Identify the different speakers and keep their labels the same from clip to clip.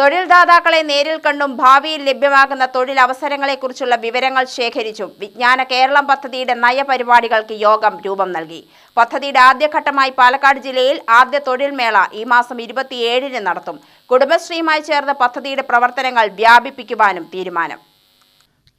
Speaker 1: തൊഴിൽദാതാക്കളെ നേരിൽ കണ്ടും ഭാവിയിൽ ലഭ്യമാകുന്ന തൊഴിലവസരങ്ങളെക്കുറിച്ചുള്ള വിവരങ്ങൾ ശേഖരിച്ചും. വിജ്ഞാന കേരളം പദ്ധതിയുടെ നയപരിപാടികൾക്ക് യോഗം രൂപം നൽകി. പദ്ധതിയുടെ ആദ്യഘട്ടമായി പാലക്കാട് ജില്ലയിൽ ആദ്യ തൊഴിൽ മേള ഈ മാസം ഇരുപത്തിയേഴിന് നടത്തും. കുടുംബശ്രീയുമായി ചേർന്ന് പദ്ധതിയുടെ പ്രവർത്തനങ്ങൾ വ്യാപിപ്പിക്കുവാനും തീരുമാനം.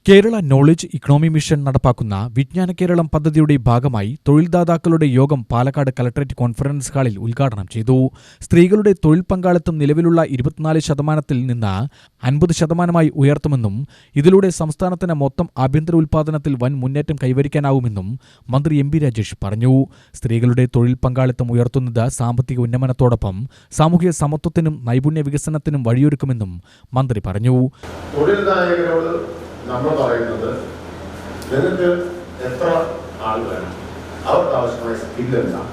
Speaker 2: കേരള നോളജ് ഇക്കണോമി മിഷൻ നടപ്പാക്കുന്ന വിജ്ഞാന കേരളം പദ്ധതിയുടെ ഭാഗമായി തൊഴിൽദാതാക്കളുടെ യോഗം പാലക്കാട് കലക്ടറേറ്റ് കോൺഫറൻസ് ഹാളിൽ ഉദ്ഘാടനം ചെയ്തു. സ്ത്രീകളുടെ തൊഴിൽ പങ്കാളിത്തം നിലവിലുള്ള ഇരുപത്തിനാല് ശതമാനത്തിൽ നിന്ന് അൻപത് ശതമാനമായി ഉയർത്തുമെന്നും ഇതിലൂടെ സംസ്ഥാനത്തിന് മൊത്തം ആഭ്യന്തര ഉൽപാദനത്തിൽ വൻ മുന്നേറ്റം കൈവരിക്കാനാവുമെന്നും മന്ത്രി എം പി രാജേഷ് പറഞ്ഞു. സ്ത്രീകളുടെ തൊഴിൽ പങ്കാളിത്തം ഉയർത്തുന്നത് സാമ്പത്തിക ഉന്നമനത്തോടൊപ്പം സാമൂഹിക സമത്വത്തിനും നൈപുണ്യ വികസനത്തിനും വഴിയൊരുക്കുമെന്നും മന്ത്രി പറഞ്ഞു.
Speaker 3: നമ്മൾ പറയുന്നത് നിനക്ക് എത്ര ആൾ വേണം? അവർക്ക് ആവശ്യമായ സ്കിൽ എന്താണ്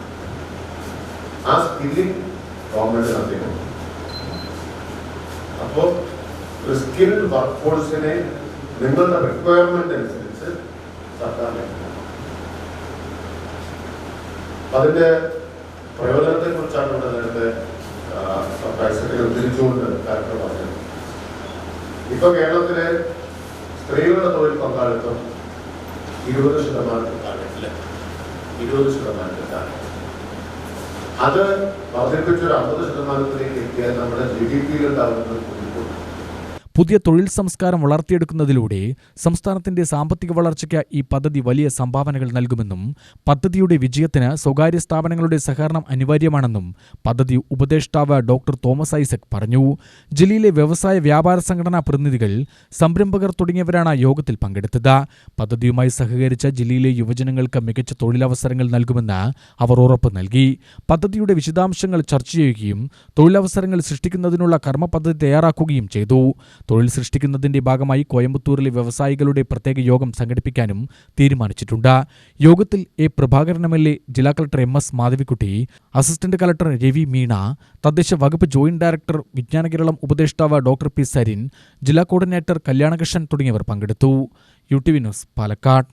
Speaker 3: ആ സ്കില്ലിംഗ് ഗവൺമെന്റ് നൽകുന്നു അപ്പോൾ ഒരു സ്കിൽ വർക്ക് ഫോഴ്സിനെ നിങ്ങളുടെ റിക്വയർമെന്റ് അനുസരിച്ച് സർക്കാർ അതിന്റെ പ്രയോജനത്തെ കുറിച്ചാണ് ഇവിടെ നേരത്തെ സർക്കാർ സെക്രട്ടറി ഉദ്ധരിച്ചുകൊണ്ട് കാര്യങ്ങൾ പറഞ്ഞത്. ഇപ്പൊ കേരളത്തിലെ സ്ത്രീകളുടെ തൊഴിൽ പങ്കാളിത്തം ഇരുപത് ശതമാനത്തിൽ താഴെ ഇരുപത് ശതമാനത്തിൽ താഴെ. അത് വർദ്ധിപ്പിച്ചൊരു അമ്പത് ശതമാനത്തിലേക്ക് എത്തിയാൽ നമ്മുടെ ജി ഡി പിയിൽ ഉണ്ടാകുന്നത് കൂടിക്കൂടും
Speaker 2: പുതിയ തൊഴിൽ സംസ്കാരം വളർത്തിയെടുക്കുന്നതിലൂടെ സംസ്ഥാനത്തിന്റെ സാമ്പത്തിക വളർച്ചയ്ക്ക് ഈ പദ്ധതി വലിയ സംഭാവനകൾ നൽകുമെന്നും പദ്ധതിയുടെ വിജയത്തിന് സ്വകാര്യ സ്ഥാപനങ്ങളുടെ സഹകരണം അനിവാര്യമാണെന്നും പദ്ധതി ഉപദേഷ്ടാവ് ഡോക്ടർ തോമസ് ഐസക് പറഞ്ഞു. ജില്ലയിലെ വ്യവസായ വ്യാപാര സംഘടനാ പ്രതിനിധികൾ സംരംഭകർ തുടങ്ങിയവരാണ് യോഗത്തിൽ പങ്കെടുത്തത്. പദ്ധതിയുമായി സഹകരിച്ച ജില്ലയിലെ യുവജനങ്ങൾക്ക് മികച്ച തൊഴിലവസരങ്ങൾ നൽകുമെന്ന് അവർ ഉറപ്പ് നൽകി. പദ്ധതിയുടെ വിശദാംശങ്ങൾ ചർച്ച ചെയ്യുകയും തൊഴിലവസരങ്ങൾ സൃഷ്ടിക്കുന്നതിനുള്ള കർമ്മ പദ്ധതി തയ്യാറാക്കുകയും ചെയ്തു. തൊഴിൽ സൃഷ്ടിക്കുന്നതിന്റെ ഭാഗമായി കോയമ്പത്തൂരിലെ വ്യവസായികളുടെ പ്രത്യേക യോഗം സംഘടിപ്പിക്കാനും തീരുമാനിച്ചിട്ടുണ്ട്. യോഗത്തിൽ A Prabhakaran M L A ജില്ലാ collector M S Madhavikutty assistant collector Ravi Meena തദ്ദേശ വകുപ്പ് ജോയിന്റ് ഡയറക്ടർ വിജ്ഞാനകേരളം ഉപദേഷ്ടാവ് ഡോക്ടർ പി സരിൻ ജില്ലാ കോർഡിനേറ്റർ കല്യാണകൃഷ്ണൻ തുടങ്ങിയവർ പങ്കെടുത്തു. U T V news Palakkad.